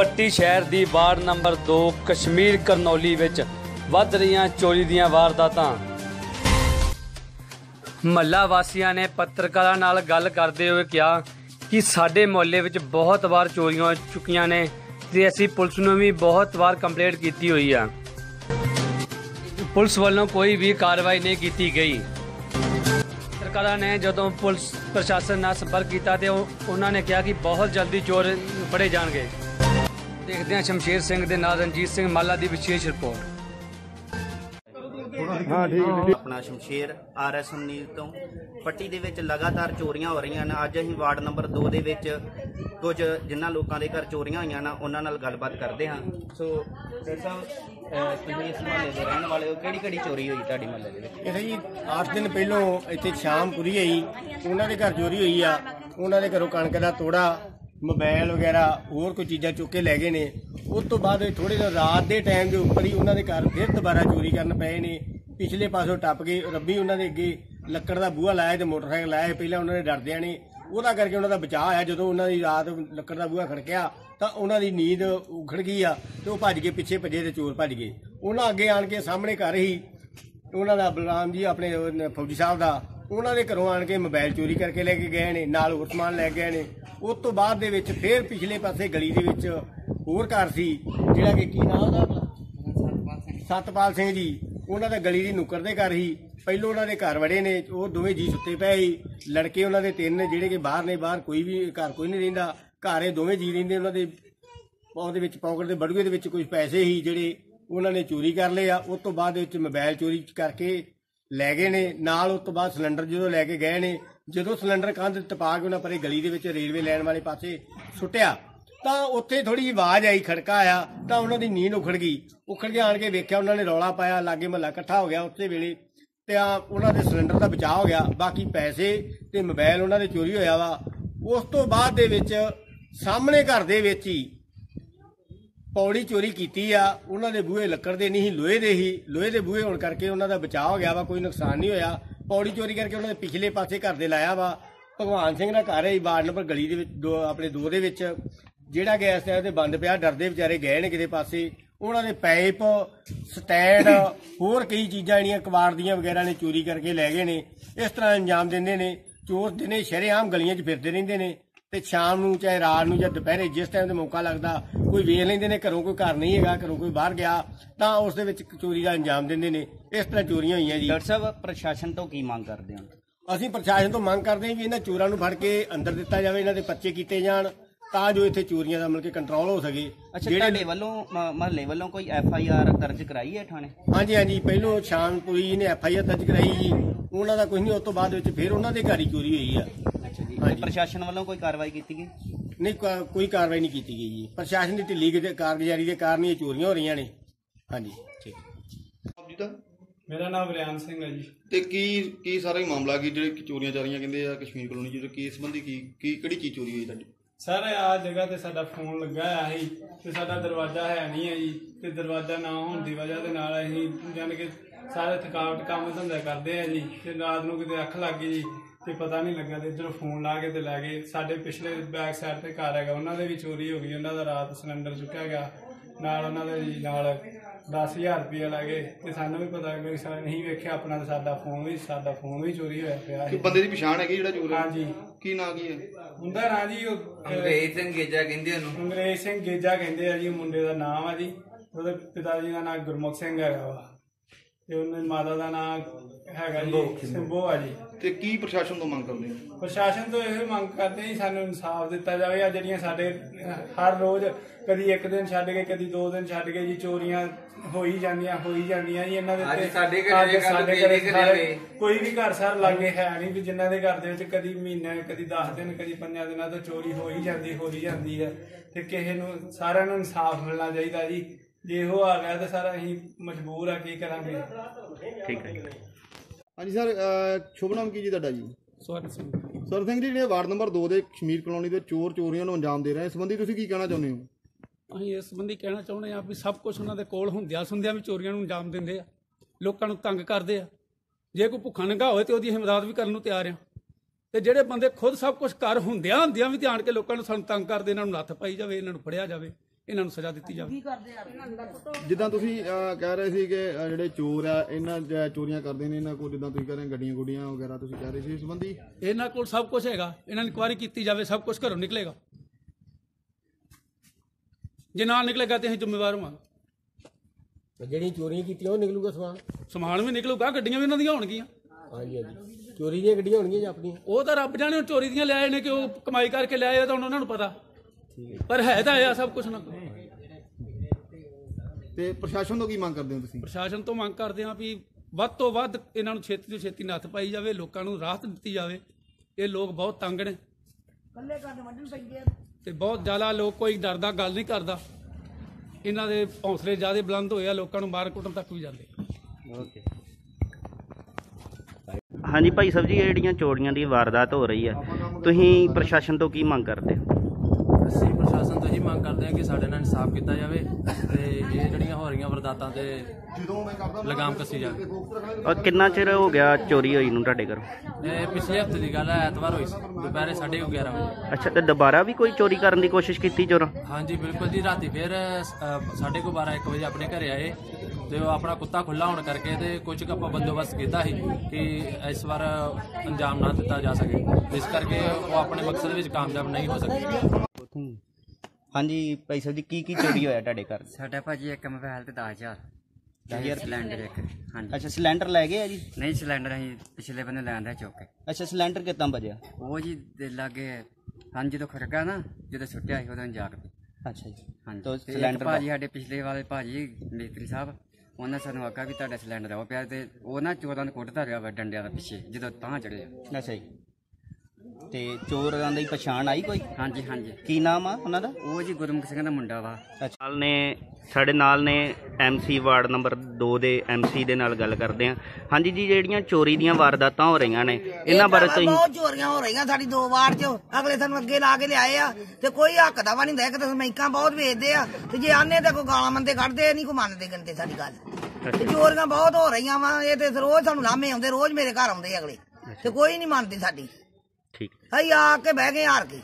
ਪੱਟੀ ਸ਼ਹਿਰ ਦੀ ward number 2 Kashmir ਕਰਨੌਲੀ ਵਿੱਚ ਵੱਧ ਰਹੀਆਂ ਚੋਰੀ ਦੀਆਂ ਵਾਰਦਾਤਾਂ। ਮਹੱਲਾ ਵਾਸੀਆਂ ਨੇ ਪੱਤਰਕਾਰਾਂ ਨਾਲ ਗੱਲ ਕਰਦੇ ਹੋਏ ਕਿਹਾ ਕਿ ਸਾਡੇ ਮੁਹੱਲੇ ਵਿੱਚ ਬਹੁਤ ਵਾਰ ਚੋਰੀਆਂ ਹੋ ਚੁੱਕੀਆਂ ਨੇ ਤੇ ਅਸੀਂ ਪੁਲਿਸ ਨੂੰ ਵੀ ਬਹੁਤ ਵਾਰ ਕੰਪਲੇਂਟ ਕੀਤੀ ਹੋਈ ਆ। ਪੁਲਿਸ ਵੱਲੋਂ ਕੋਈ ਵੀ ਕਾਰਵਾਈ ਨਹੀਂ ਕੀਤੀ ਗਈ। ਪੱਤਰਕਾਰਾਂ ਨੇ ਜਦੋਂ ਪੁਲਿਸ ਪ੍ਰਸ਼ਾਸਨ ਨਾਲ ਸੰਪਰਕ ਕੀਤਾ ਤੇ ਉਹਨਾਂ ਨੇ ਕਿਹਾ ਕਿ ਬਹੁਤ ਜਲਦੀ ਚੋਰ ਫੜੇ ਜਾਣਗੇ। ਦੇਖਦੇ ਹਾਂ ਸ਼ਮਸ਼ੇਰ ਸਿੰਘ ਦੇ ਨਾਲ ਰਣਜੀਤ ਸਿੰਘ ਮਾਲਾ ਦੀ ਵਿਸ਼ੇਸ਼ ਰਿਪੋਰਟ। ਆਪਣਾ ਸ਼ਮਸ਼ੇਰ ਆਰਐਸ ਨੀਲ ਤੋਂ। ਪੱਟੀ ਦੇ ਵਿੱਚ ਲਗਾਤਾਰ ਚੋਰੀਆਂ ਹੋ ਰਹੀਆਂ ਨੇ। ਅੱਜ ਅਸੀਂ ਵਾਰਡ ਨੰਬਰ 2 ਦੇ ਵਿੱਚ ਕੁਝ ਜਿਨ੍ਹਾਂ ਲੋਕਾਂ ਦੇ ਘਰ ਚੋਰੀਆਂ ਹੋਈਆਂ ਨੇ ਉਹਨਾਂ ਨਾਲ ਗੱਲਬਾਤ ਕਰਦੇ ਹਾਂ। ਸੋ ਡਾਕਟਰ ਸਾਹਿਬ ਅਹ ਤੁਸੀਂ ਇਸ ਮਹੱਲੇ ਦੇ ਰਹਿਣ ਵਾਲੇ ਹੋ। ਕਿਹੜੀ ਕਿਹੜੀ ਚੋਰੀ ਹੋਈ ਤੁਹਾਡੀ ਮਹੱਲੇ ਦੇ ਵਿੱਚ? ਇਹ ਜੀ 8 ਦਿਨ ਪਹਿਲੋਂ ਇੱਥੇ ਸ਼ਾਮ ਪੂਰੀ ਹੋਈ। ਉਹਨਾਂ ਦੇ ਘਰ ਚੋਰੀ ਹੋਈ ਆ। ਉਹਨਾਂ ਦੇ ਘਰੋਂ ਕਣਕ ਦਾ ਤੋੜਾ ਮੋਬਾਈਲ ਵਗੈਰਾ, ਹੋਰ ਕੋਈ ਚੀਜ਼ਾਂ ਚੁੱਕ ਕੇ ਲੈ ਗਏ ਨੇ। ਉਸ ਤੋਂ ਬਾਅਦ ਥੋੜੇ ਦਿਨ ਰਾਤ ਦੇ ਟਾਈਮ ਦੇ ਉੱਪਰ ਹੀ ਉਹਨਾਂ ਦੇ ਘਰ ਫਿਰ ਦੁਬਾਰਾ ਚੋਰੀ ਕਰਨ ਪਏ ਨੇ। ਪਿਛਲੇ ਪਾਸੋਂ ਟੱਪ ਕੇ ਰੱਬੀ ਉਹਨਾਂ ਦੇ ਅੱਗੇ ਲੱਕੜ ਦਾ ਬੂਹਾ ਲਾਇਆ ਤੇ ਮੋਟਰਸਾਈਕਲ ਲਾਇਆ, ਪਹਿਲਾਂ ਉਹਨਾਂ ਨੇ ਡਰਦਿਆਂ ਨੇ। ਉਹਦਾ ਕਰਕੇ ਉਹਨਾਂ ਦਾ ਬਚਾਅ ਆਇਆ ਜਦੋਂ ਉਹਨਾਂ ਦੀ ਰਾਤ ਲੱਕੜ ਦਾ ਬੂਹਾ ਖੜਕਿਆ, ਤਾਂ ਉਹਨਾਂ ਦੀ ਨੀਂਦ ਉਖੜ ਗਈ ਆ ਤੇ ਉਹ ਭੱਜ ਕੇ ਪਿੱਛੇ ਭੱਜੇ ਤੇ ਚੋਰ ਭੱਜ ਗਏ। ਉਹਨਾਂ ਅੱਗੇ ਆਣ ਕੇ ਸਾਹਮਣੇ ਘਰ ਹੀ ਉਹਨਾਂ ਦਾ ਬਲਰਾਮ ਜੀ, ਆਪਣੇ ਫੌਜੀ ਸਾਹਿਬ ਦਾ, ਉਹਨਾਂ ਦੇ ਘਰੋਂ ਆਣ ਕੇ ਮੋਬਾਈਲ ਚੋਰੀ ਕਰਕੇ ਲੈ ਕੇ ਗਏ ਨੇ, ਨਾਲ ਹੋਰ ਸਮਾਨ ਲੈ ਗਏ ਨੇ। ਉਸ ਤੋਂ ਬਾਅਦ ਦੇ ਵਿੱਚ ਫੇਰ ਪਿਛਲੇ ਪਾਸੇ ਗਲੀ ਦੇ ਵਿੱਚ ਹੋਰ ਘਰ ਸੀ, ਜਿਹੜਾ ਕਿ ਕੀ ਨਾਮ ਉਹਦਾ? ਸਤਪਾਲ ਸਿੰਘ ਜੀ। ਉਹਨਾਂ ਦਾ ਗਲੀ ਦੀ ਨੁੱਕਰ ਦੇ ਘਰ ਸੀ। ਪਹਿਲੋਂ ਉਹਨਾਂ ਦੇ ਘਰ ਵੜੇ ਨੇ, ਉਹ ਦੋਵੇਂ ਜੀ ਸੁੱਤੇ ਪਏ ਸੀ। ਲੜਕੇ ਉਹਨਾਂ ਦੇ ਤਿੰਨ ਨੇ ਜਿਹੜੇ ਕਿ ਬਾਹਰ ਨੇ, ਬਾਹਰ ਕੋਈ ਵੀ ਘਰ ਕੋਈ ਨਹੀਂ ਰਹਿੰਦਾ। ਘਰ ਇਹ ਦੋਵੇਂ ਜੀ ਰਹਿੰਦੇ, ਉਹਨਾਂ ਦੇ ਉਹਦੇ ਵਿੱਚ ਪੌਕਟ ਦੇ ਬੜੂਏ ਦੇ ਵਿੱਚ ਕੁਝ ਪੈਸੇ ਸੀ, ਜਿਹੜੇ ਉਹਨਾਂ ਨੇ ਚੋਰੀ ਕਰ ਲਏ ਆ। ਉਸ ਤੋਂ ਬਾਅਦ ਵਿੱਚ ਮੋਬਾਈਲ ਚੋਰੀ ਕਰਕੇ ਲੈ ਗਏ ਨੇ। ਨਾਲ ਉਸ ਤੋਂ ਬਾਅਦ ਸਿਲੰਡਰ ਜਦੋਂ ਲੈ ਕੇ ਗਏ ਨੇ ਜਦੋਂ ਸਿਲੰਡਰ ਕੰਧ ਟਪਾ ਕੇ ਉਹਨਾਂ ਪਰੇ ਗਲੀ ਦੇ ਵਿੱਚ ਰੇਲਵੇ ਲਾਈਨ ਵਾਲੇ ਪਾਸੇ ਸੁੱਟਿਆ, ਤਾਂ ਉੱਥੇ ਥੋੜੀ ਜਿਹੀ ਆਵਾਜ਼ ਆਈ, ਖੜਕਾ ਆਇਆ, ਤਾਂ ਉਹਨਾਂ ਦੀ ਨੀਂਦ ਉਖੜ ਗਈ। ਉਖੜ ਕੇ ਆਣ ਕੇ ਵੇਖਿਆ ਉਹਨਾਂ ਨੇ ਰੌਲਾ ਪਾਇਆ, ਲਾਗੇ ਮਹੱਲਾ ਇਕੱਠਾ ਹੋ ਗਿਆ ਉਸੇ ਵੇਲੇ, ਤੇ ਆ ਉਹਨਾਂ ਦੇ ਸਿਲੰਡਰ ਦਾ ਬਚਾਅ ਹੋ ਗਿਆ, ਬਾਕੀ ਪੈਸੇ ਤੇ ਮੋਬਾਈਲ ਉਹਨਾਂ ਦੇ ਚੋਰੀ ਹੋਇਆ ਵਾ। ਉਸ ਤੋਂ ਬਾਅਦ ਦੇ ਵਿੱਚ ਸਾਹਮਣੇ ਘਰ ਦੇ ਵਿੱਚ ਹੀ ਪੌੜੀ ਚੋਰੀ ਕੀਤੀ ਆ, ਉਹਨਾਂ ਦੇ ਬੂਹੇ ਲੱਕੜ ਦੇ ਨਹੀਂ ਸੀ, ਲੋਹੇ ਦੇ ਹੀ ਲੋਹੇ ਦੇ ਬੂਹੇ ਹੋਣ ਕਰਕੇ ਉਹਨਾਂ ਦਾ ਬਚਾਅ ਹੋ ਗਿਆ ਵਾ, ਕੋਈ ਨੁਕਸਾਨ ਨਹੀਂ ਹੋਇਆ। ਪੌੜੀ ਚੋਰੀ ਕਰਕੇ ਉਹਨਾਂ ਦੇ ਪਿਛਲੇ ਪਾਸੇ ਘਰ ਦੇ ਲਾਇਆ ਵਾ। ਭਗਵਾਨ ਸਿੰਘ ਦਾ ਘਰ ਹੈ ਵਾਰਡ ਨੰਬਰ ਗਲੀ ਦੇ ਵਿੱਚ, ਦੋ, ਆਪਣੇ ਦੋ ਦੇ ਵਿੱਚ। ਜਿਹੜਾ ਗੈਸ ਟੈਂਕ ਤੇ ਬੰਦ ਪਿਆ, ਡਰਦੇ ਵਿਚਾਰੇ ਗਏ ਨੇ ਕਿਤੇ ਪਾਸੇ। ਉਹਨਾਂ ਦੇ ਪਾਈਪ ਸਟੈਂਡ, ਹੋਰ ਕਈ ਚੀਜ਼ਾਂ ਜਿਹੜੀਆਂ ਕਵਾੜ ਦੀਆਂ ਵਗੈਰਾ ਨੇ ਚੋਰੀ ਕਰਕੇ ਲੈ ਗਏ ਨੇ। ਇਸ ਤਰ੍ਹਾਂ ਅੰਜਾਮ ਦਿੰਦੇ ਨੇ, ਚੋਰ ਦਿਨੇ ਸ਼ਰੇਆਮ ਗਲੀਆਂ 'ਚ ਫਿਰਦੇ ਰਹਿੰਦੇ ਨੇ। ਤੇ ਸ਼ਾਮ ਨੂੰ ਚਾਹੇ ਰਾਤ ਨੂੰ ਜਾਂ ਦੁਪਹਿਰੇ ਜਿਸ ਟਾਈਮ ਤੇ ਮੌਕਾ ਲੱਗਦਾ ਕੋਈ ਵੇਖ ਲੈਂਦੇ ਨੇ ਘਰੋਂ ਕੋਈ ਘਰ ਨਹੀਂ ਹੈਗਾ ਘਰੋਂ ਕੋਈ ਬਾਹਰ ਗਿਆ ਤਾਂ ਉਸ ਦੇ ਵਿੱਚ ਚੋਰੀ ਦਾ ਅੰਜਾਮ ਦਿੰਦੇ ਨੇ। ਇਸ ਤਰ੍ਹਾਂ ਚੋਰੀਆਂ ਹੋਈਆਂ ਜੀ। ਡਾਕਟਰ ਸਾਹਿਬ ਪ੍ਰਸ਼ਾਸਨ ਤੋਂ ਕੀ ਮੰਗ ਕਰਦੇ ਹੋ? ਅਸੀਂ ਪ੍ਰਸ਼ਾਸਨ ਤੋਂ ਮੰਗ ਕਰਦੇ ਹਾਂ ਕਿ ਇਹਨਾਂ ਚੋਰਾਂ ਨੂੰ ਫੜ ਕੇ ਅੰਦਰ ਦਿੱਤਾ ਜਾਵੇ ਇਹਨਾਂ ਦੇ ਪਰਚੇ ਕੀਤੇ ਜਾਣ ਤਾਂ ਜੋ ਇੱਥੇ ਚੋਰੀਆਂ ਦਾ ਮਤਲਬ ਕਿ ਕੰਟਰੋਲ ਹੋ ਸਕੇ। ਅੱਛਾ ਤੁਹਾਡੇ ਵੱਲੋਂ ਮਹੱਲੇ ਵੱਲੋਂ ਕੋਈ ਐਫ ਆਈ ਆਰ ਦਰਜ ਕਰਾਈ ਹੈ ਥਾਣੇ? ਹਾਂਜੀ ਹਾਂਜੀ। ਪਹਿਲੋਂ ਸ਼ਾਨਪੁਰੀ ਨੇ ਐਫ ਆਈ ਆਰ ਦਰਜ ਕਰਾਈ ਜੀ। ਉਹਨਾਂ ਦਾ ਕੁਝ ਨਹੀਂ ਉਸ ਤੋਂ ਬਾਅਦ ਵਿੱਚ ਫਿਰ ਉਹਨਾਂ ਦੇ ਘਰ ਹੀ ਚੋਰੀ ਹੋਈ ਆ। ਹਾਂਜੀ। ਪ੍ਰਸ਼ਾਸਨ ਵੱਲੋਂ ਕੋਈ ਕਾਰਵਾਈ ਕੀਤੀ ਗਈ? ਨਹੀਂ ਕੋ- ਕੋਈ ਕਾਰਵਾਈ ਨਹੀਂ ਕੀਤੀ ਗਈ ਜੀ। ਪ੍ਰਸ਼ਾਸਨ ਦੀ ਢਿੱਲੀ ਦੇ ਕਾਰਗੁਜ਼ਾਰੀ ਦੇ ਕਾਰਨ ਹੀ ਇਹ ਚੋਰੀਆਂ ਹੋ ਰਹੀਆਂ ਨੇ। ਹਾਂਜੀ ਠੀਕ ਆਪ ਜੀ ਦਾ ਮੇਰਾ ਨਾਮ ਵਰਿਆਨ ਸਿੰਘ ਹੈ ਜੀ। ਤੇ ਕੀ ਕੀ ਸਾਰਾ ਹੀ ਮਾਮਲਾ ਕੀ ਜਿਹੜੇ ਕਿ ਚੋਰੀਆਂ ਚਾਰੀਆਂ ਕਹਿੰਦੇ ਆ ਕਸ਼ਮੀਰ ਕਲੋਨੀ ਚ ਕੀ ਸੰਬੰਧੀ ਕੀ ਕੀ ਕਿਹੜੀ ਚੀਜ਼ ਚੋਰੀ ਹੋਈ ਤੁਹਾਡੀ ਸਰ ਆ ਜਗ੍ਹਾ ਤੇ ਸਾਡਾ ਫੋਨ ਲੱਗਾ ਹੋਇਆ ਸੀ ਤੇ ਸਾਡਾ ਦਰਵਾਜ਼ਾ ਹੈ ਨਹੀਂ ਹੈ ਜੀ ਤੇ ਦਰਵਾਜ਼ਾ ਨਾ ਹੋਣ ਦੀ ਵਜ੍ਹਾ ਦੇ ਨਾਲ ਅਸੀਂ ਜਾਨ ਕਿ ਸਾਰੇ ਥਕਾਵਟ ਕੰਮ ਧੰਦਾ ਕਰਦੇ ਆ ਜੀ ਤੇ ਰਾਤ ਨੂੰ ਕਿਤੇ ਅੱਖ ਲੱਗ ਗਈ ਜੀ। ਤੇ ਪਤਾ ਨਹੀਂ ਲੱਗਾ ਤੇ ਇੱਧਰੋਂ ਫੋਨ ਲਾ ਕੇ ਤੇ ਲੈ ਗਏ। ਸਾਡੇ ਪਿਛਲੇ ਬੈਕ ਸਾਈਡ ਤੇ ਘਰ ਹੈਗਾ ਉਹਨਾਂ ਦੇ ਵੀ ਚੋਰੀ ਹੋ ਗਈ ਉਹਨਾਂ ਦਾ ਰਾਤ ਸਿਲੰਡਰ ਚੁੱਕਿਆ ਗਿਆ। ਨਾਲ ਉਹਨਾਂ ਦੇ ਜੀ ਨਾਲ 10000 ਰੁਪਏ ਲੈ ਗਏ ਤੇ ਸਾਨੂੰ ਵੀ ਪਤਾ ਕਿ ਸਾਨੂੰ ਨਹੀਂ ਵੇਖਿਆ ਆਪਣਾ ਤੇ ਸਾਡਾ ਫੋਨ ਵੀ ਸਾਡਾ ਫੋਨ ਵੀ ਚੋਰੀ ਹੋਇਆ ਪਿਆ ਕਿ ਬੰਦੇ ਦੀ ਪਛਾਣ ਹੈਗੀ ਜਿਹੜਾ ਚੋਰ ਹੈ? ਹਾਂਜੀ। ਕੀ ਨਾਂ ਕੀ ਹੈ? ਹੁੰਦਾ ਨਾ ਜੀ ਉਹ ਅਹ, ਅੰਗਰੇਜ਼ ਸਿੰਘ ਗੇਜਾ ਕਹਿੰਦੇ ਉਹਨੂੰ। ਅੰਗਰੇਜ਼ ਸਿੰਘ ਗੇਜਾ ਕਹਿੰਦੇ ਆ ਜੀ ਉਹ ਮੁੰਡੇ ਦਾ ਨਾਮ ਆ ਜੀ। ਉਹਦੇ ਪਿਤਾ ਜੀ ਦਾ ਨਾਮ ਗੁਰਮੁਖ ਸਿੰਘ ਹੈਗਾ ਵਾ। ਤੇ ਉਹਨਾਂ ਦੀ ਮਾਤਾ ਦਾ ਨਾਮ ਹੈਗਾ ਜੀ ਸਿੰਬੋ ਆ ਜੀ। ਤੇ ਕੀ ਪ੍ਰਸ਼ਾਸਨ ਤੋਂ ਮੰਗ ਕਰਦੇ ਹੋ? ਪ੍ਰਸ਼ਾਸਨ ਤੋਂ ਇਹ ਮੰਗ ਕਰਦੇ ਜੀ ਸਾਨੂੰ ਇਨਸਾਫ ਦਿੱਤਾ ਜਾਵੇ। ਆ ਜਿਹੜੀਆਂ ਸਾਡੇ ਹਰ ਰੋਜ਼ ਕਦੀ ਇੱਕ ਦਿਨ ਛੱਡ ਕੇ ਕਦੀ ਦੋ ਦਿਨ ਛੱਡ ਕੇ ਜੀ ਚੋਰੀਆਂ ਹੋਈ ਜਾਂਦੀਆਂ ਹੋਈ ਜਾਂਦੀਆਂ ਜੀ ਇਹਨਾਂ ਦੇ ਅੱਜ ਉੱਤੇ- ਸਾਡੇ ਘਰੇ ਅੱਜ ਸਾਡੇ ਤੇਰੇ ਘਰੇ ਸਾਰੇ- ਹੋਏ। ਕੋਈ ਵੀ ਘਰ ਸਰ ਲਾਗੇ ਹੈ ਨਹੀਂ ਵੀ ਜਿਨ੍ਹਾਂ ਦੇ ਘਰ ਦੇ ਵਿੱਚ ਕਦੀ ਮਹੀਨੇ ਕਦੀ 10 ਦਿਨ ਕਦੀ 5 ਦਿਨਾਂ ਤੋਂ ਚੋਰੀ ਹੋ ਹੀ ਜਾਂਦੀ ਹੋ ਹੀ ਜਾਂਦੀ ਹੈ। ਤੇ ਕਿਸੇ ਨੂੰ ਸਾਰਿਆਂ ਨੂੰ ਇਨਸਾਫ ਮਿਲਣਾ ਚਾਹੀਦਾ ਜੀ। ਜੇ ਉਹ ਆ ਗਿਆ ਤਾਂ ਸਾਰਾ ਅਸੀਂ ਮਜਬੂਰ ਆ ਕੀ ਕਰਾਂਗੇ। ਠੀਕ ਹੈ ਹਾਂਜੀ ਸਰ ਸ਼ੁਭ ਨਾਮ ਕੀ ਜੀ ਤੁਹਾਡਾ ਜੀ? ਸਵਰਨ ਸਿੰਘ। ਸਰ ਸਿੰਘ ਜੀ ਜਿਹੜੇ ਵਾਰਡ ਨੰਬਰ 2 ਦੇ ਕਸ਼ਮੀਰ ਕਲੋਨੀ ਦੇ ਚੋਰ ਚੋਰੀਆਂ ਨੂੰ ਅੰਜਾਮ ਦੇ ਰਹੇ ਇਸ ਸੰਬੰਧੀ ਤੁਸੀਂ ਕੀ ਕਹਿਣਾ ਚਾਹੁੰਦੇ ਹੋ? ਅਸੀਂ ਇਸ ਸੰਬੰਧੀ ਕਹਿਣਾ ਚਾਹੁੰਦੇ ਹਾਂ ਵੀ ਸਭ ਕੁਝ ਉਹਨਾਂ ਦੇ ਕੋਲ ਹੁੰਦਿਆਂ ਸੁੰਦਿਆਂ ਵੀ ਚੋਰੀਆਂ ਨੂੰ ਅੰਜਾਮ ਦਿੰਦੇ ਆ ਲੋਕਾਂ ਨੂੰ ਤੰਗ ਕਰਦੇ ਆ। ਜੇ ਕੋਈ ਭੁੱਖਾ ਨੰਗਾ ਹੋਵੇ ਤੇ ਉਹਦੀ ਹਿਮਦਾਦ ਵੀ ਕਰਨ ਨੂੰ ਤਿਆਰ ਆ ਤੇ ਜਿਹੜੇ ਬੰਦੇ ਖੁਦ ਸਭ ਕੁਝ ਕਰ ਹੁੰਦਿਆਂ ਹੁੰਦਿਆਂ ਵੀ ਧਿਆਨ ਕੇ ਲੋਕਾਂ ਨੂੰ ਸਾਨੂੰ ਤੰਗ ਕਰਦੇ ਇਹਨਾਂ ਨੂੰ ਨੱਥ ਪਾਈ ਜਾਵੇ ਇਹਨਾਂ ਨੂੰ ਫੜਿਆ ਜਾਵੇ ਇਹਨਾਂ ਨੂੰ ਸਜ਼ਾ ਦਿੱਤੀ ਜਾਵੇ। ਜਿੱਦਾਂ ਤੁਸੀਂ ਅਹ, ਕਹਿ ਰਹੇ ਸੀ ਕਿ ਅਹ, ਜਿਹੜੇ ਚੋਰ ਆ ਇਹਨਾਂ ਜ- ਚੋਰੀਆਂ ਕਰਦੇ ਨੇ ਇਹਨਾਂ ਕੋਲ ਜਿੱਦਾਂ ਤੁਸੀਂ ਕਹਿ ਰਹੇ ਗੱਡੀਆਂ ਗੁੱਡੀਆਂ ਵਗੈਰਾ ਤੁਸੀਂ ਕਹਿ ਰਹੇ ਸੀ ਇਸ ਸੰਬੰਧੀ? ਇਹਨਾਂ ਕੋਲ ਸਭ ਕੁਝ ਹੈਗਾ। ਇਹਨਾਂ ਦੀ ਇਨਕੁਆਇਰੀ ਕੀਤੀ ਜਾਵੇ ਸਭ ਕੁਝ ਘਰੋਂ ਨਿਕਲੇਗਾ। ਜੇ ਨਾ ਨਿਕਲੇਗਾ ਤੇ ਅਸੀਂ ਜ਼ਿੰਮੇਵਾਰ ਹੋਵਾਂਗੇ। ਜਿਹੜੀਆਂ ਚੋਰੀਆਂ ਕੀਤੀਆਂ ਉਹ ਨਿਕਲੂਗਾ ਸਮਾਨ? ਸਮਾਨ ਵੀ ਨਿਕਲੂਗਾ ਗੱਡੀਆਂ ਵੀ ਇਹਨਾਂ ਦੀਆਂ ਹੋਣਗੀਆਂ। ਹਾਂਜੀ ਹਾਂਜੀ। ਚੋਰੀ ਦੀਆਂ ਗੱਡੀਆਂ ਹੋਣਗੀਆਂ ਜਾਂ ਆਪਣੀਆਂ? ਉਹ ਤਾਂ ਰੱਬ ਜਾਣੇ ਚੋਰੀ ਦੀਆਂ ਲਿਆਏ ਨੇ ਕਿ ਉਹ ਕਮਾਈ ਕਰਕੇ ਲਿਆਏ ਆ ਤਾਂ ਹੁਣ ਉਹਨਾਂ ਨੂੰ ਪਤਾ। ਪਰ ਹੈ ਤਾਂ ਇਹ ਆ ਸਭ ਕੁਝ ਨਾ ਤੇ ਪ੍ਰਸ਼ਾਸਨ ਤੋਂ ਕੀ ਮੰਗ ਕਰਦੇ ਹੋ ਤੁਸੀਂ? ਪ੍ਰਸ਼ਾਸਨ ਤੋਂ ਮੰਗ ਕਰਦੇ ਹਾਂ ਵੀ ਵੱਧ ਤੋਂ ਵੱਧ ਇਹਨਾਂ ਨੂੰ ਛੇਤੀ ਤੋਂ ਛੇਤੀ ਨੱਥ ਪਾਈ ਜਾਵੇ ਲੋਕਾਂ ਨੂੰ ਰਾਹਤ ਦਿੱਤੀ ਜਾਵੇ। ਇਹ ਲੋਕ ਬਹੁਤ ਤੰਗ ਨੇ। ਤੇ ਬਹੁਤ ਜ਼ਿਆਦਾ ਲੋਕ ਕੋਈ ਡਰਦਾ ਗੱਲ ਨਹੀਂ ਕਰਦਾ। ਇਹਨਾਂ ਦੇ ਹੌਸਲੇ ਜ਼ਿਆਦਾ ਬੁਲੰਦ ਹੋਏ ਆ ਲੋਕਾਂ ਨੂੰ ਮਾਰ ਕੁੱਟਣ ਤੱਕ ਵੀ ਜਾਂਦੇ ਓਕੇ। ਹਾਂਜੀ ਭਾਈ ਸਾਹਿਬ ਜੀ ਇਹ ਜਿਹੜੀਆਂ ਚੋਰੀਆਂ ਦੀ ਵਾਰਦਾਤ ਹੋ ਰਹੀ ਆ ਤੁਸੀਂ ਪ੍ਰਸ਼ਾਸਨ ਤੋਂ ਕੀ ਮੰਗ ਕਰਦੇ ਹੋ? ਅਸੀਂ ਪ੍ਰਸ਼ਾਸਨ ਤੋਂ ਜੀ ਮੰਗ ਕਰਦੇ ਹਾਂ ਕਿ ਸਾਡੇ ਨਾਲ ਇਨਸਾਫ ਕੀਤਾ ਜਾਵੇ ਤੇ ਰਹੀਆਂ ਵਾਰਦਾਤਾਂ ਤੇ ਲਗਾਮ ਕੱਸੀ ਜਾਵੇ ਔਰ ਕਿੰਨਾ ਚਿਰ ਹੋ ਗਿਆ ਚੋਰੀ ਹੋਈ ਨੂੰ ਤੁਹਾਡੇ ਘਰੋਂ? ਇਹ ਪਿਛਲੇ ਹਫ਼ਤੇ ਦੀ ਗੱਲ ਹੈ ਐਤਵਾਰ ਹੋਈ ਸੀ। ਦੁਪਹਿਰੇ 11:30 ਵਜੇ। ਅੱਛਾ ਤੇ ਦੁਬਾਰਾ ਵੀ ਕੋਈ ਚੋਰੀ ਕਰਨ ਦੀ ਕੋਸ਼ਿਸ਼ ਕੀਤੀ ਚੋਰਾਂ? ਹਾਂਜੀ ਬਿਲਕੁਲ ਜੀ। ਰਾਤੀ ਫਿਰ ਸਾਡੇ ਕੋ 12 1 ਵਜੇ ਆਪਣੇ ਘਰੇ ਆਏ ਤੇ ਉਹ ਆਪਣਾ ਕੁੱਤਾ ਖੁੱਲਾ ਹੋਣ ਕਰਕੇ ਤੇ ਕੁਝ ਕੁ ਆਪਾਂ ਬੰਦੋਬਸਤ ਕੀਤਾ ਸੀ ਕਿ ਇਸ ਵਾਰ ਅੰਜਾਮ ਨਾ ਦਿੱਤਾ ਜਾ ਸਕੇ। ਇਸ ਕਰਕੇ ਉਹ ਆਪਣੇ ਮਕਸਦ ਵਿੱਚ ਕਾਮਯਾਬ ਨਹੀਂ ਹੋ ਸਕੇ। ਹਾਂਜੀ ਭਾਈ ਸਾਹਿਬ ਜੀ ਕੀ ਕੀ ਚੋਰੀ ਹੋਇਆ ਤੁਹਾਡੇ ਘਰ ਸਾਡਾ ਭਾਜੀ ਇੱਕ ਮੋਬਾਈਲ ਤੇ 10000 ਹਜ਼ਾਰ? ਸਿਲੰਡਰ ਇੱਕ ਹਾਂਜੀ। ਅੱਛਾ ਸਿਲੰਡਰ ਲੈ ਗਏ ਆ ਜੀ? ਨਹੀਂ ਸਿਲੰਡਰ ਅਸੀਂ ਪਿਛਲੇ ਬੰਨੇ ਲੈਂਦਾ ਚੁੱਕ ਕੇ। ਅੱਛਾ ਸਿਲੰਡਰ ਕਿੱਦਾਂ ਬਜਿਆ ਉਹ ਜੀ ਦੇ ਲਾਗੇ ਹਾਂਜੀ ਜਦੋਂ ਖੜਕਾ ਨਾ ਜਦੋਂ ਸੁੱਟਿਆ ਸੀ ਉਦੋਂ ਜਾਗ ਪਈ ਅੱਛਾ ਜੀ। ਹਾਂਜੀ। ਤੋ ਤੇ ਇੱਕ ਸਿਲੰਡਰ ਭਾਜੀ ਸਾਡੇ ਪਿਛਲੇ ਵਾਲੇ ਭਾਜੀ ਮੇਤਰੀ ਸਾਹਿਬ ਉਹਨਾਂ ਸਾਨੂੰ ਆਖਿਆ ਵੀ ਤੁਹਾਡਾ ਸਿਲੰਡਰ ਆਓ ਪਿਆ ਤੇ ਉਹ ਨਾ ਚੋਰਾਂ ਨੂੰ ਕੁੱਟਦਾ ਰਿਹਾ ਵਾ ਡੰਡਿਆਂ ਦਾ ਪਿੱਛੇ ਜਦੋਂ ਤਾਂ ਚੜਿਆ ਅੱਛਾ ਜੀ। ਤੇ ਚੋਰਾਂ ਦੀ ਪਛਾਣ ਆਈ ਕੋਈ? ਹਾਂਜੀ ਹਾਂਜੀ। ਕੀ ਨਾਮ ਆ ਉਹਨਾਂ ਦਾ? ਉਹ ਜੀ ਗੁਰਮੁਖ ਸਿੰਘ ਦਾ ਮੁੰਡਾ ਵਾ। ਨਾਲ ਨੇ ਸਾਡੇ ਨਾਲ ਨੇ ਐਮਸੀ ਵਾਰਡ ਨੰਬਰ 2 ਦੇ ਐਮਸੀ ਦੇ ਨਾਲ ਗੱਲ ਕਰਦੇ ਆ। ਹਾਂਜੀ ਜੀ ਜਿਹੜੀਆਂ ਚੋਰੀ ਦੀਆਂ ਵਾਰਦਾਤਾਂ ਹੋ ਰਹੀਆਂ ਨੇ ਇਹਨਾਂ ਬਾਰੇ ਤੁਸੀਂ ਬਹੁਤ ਚੋਰੀਆਂ ਹੋ ਰਹੀਆਂ ਸਾਡੀ ਦੋ ਵਾਰ ਚ। ਅਗਲੇ ਸਾਨੂੰ ਅੱਗੇ ਲਾ ਕੇ ਲਿਆਏ ਆ। ਤੇ ਕੋਈ ਹੱਕ ਦਾ ਵਾ ਨਹੀਂ ਦੇ ਕਿ ਸਮੈਕਾਂ ਬਹੁਤ ਵੇਚਦੇ ਆ। ਤੇ ਜੇ ਆਨੇ ਤੇ ਕੋਈ ਗਾਲਾਂ ਮੰਦੇ ਕੱਢਦੇ ਨਹੀਂ ਕੋਈ ਮੰਨਦੇ ਗੰਦੇ ਸਾਡੀ ਗੱਲ। ਤੇ ਚੋਰੀਆਂ ਬਹੁਤ ਹੋ ਰਹੀਆਂ ਵਾ। ਇਹ ਤੇ ਰੋਜ਼ ਸਾਨੂੰ ਲਾਮੇ ਆਉਂਦੇ ਰੋਜ਼ ਮੇਰੇ ਘਰ ਆਉਂਦੇ ਅਗਲੇ। ਤੇ ਕੋਈ ਨਹੀਂ ਮੰਨਦੀ ਸਾਡੀ। ਠੀਕ। ਅਸੀਂ ਆ ਕੇ ਬਹਿ ਗਏ ਹਾਰ ਕੇ।